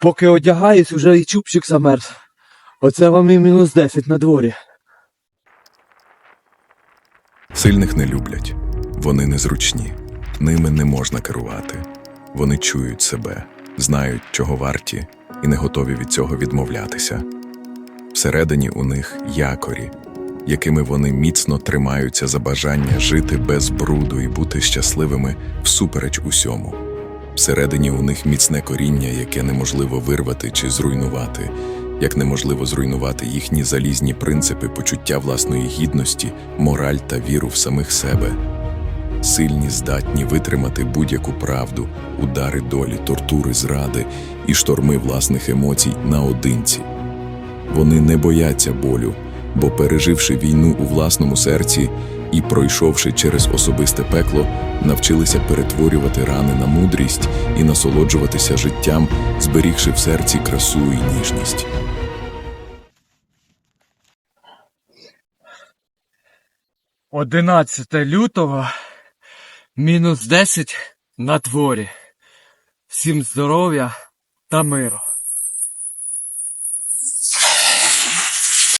Поки одягаюсь, уже і чубчик замерз. Оце вам і мінус 10 на дворі. Сильних не люблять, вони незручні, ними не можна керувати. Вони чують себе, знають, чого варті, і не готові від цього відмовлятися. Всередині у них якорі, якими вони міцно тримаються за бажання жити без бруду і бути щасливими всупереч усьому. Всередині у них міцне коріння, яке неможливо вирвати чи зруйнувати, як неможливо зруйнувати їхні залізні принципи почуття власної гідності, мораль та віру в самих себе. Сильні здатні витримати будь-яку правду, удари долі, тортури зради і шторми власних емоцій наодинці. Вони не бояться болю, бо переживши війну у власному серці і пройшовши через особисте пекло, навчилися перетворювати рани на мудрість і насолоджуватися життям, зберігши в серці красу і ніжність. Одинадцяте лютого, мінус 10 на дворі. Всім здоров'я та миру.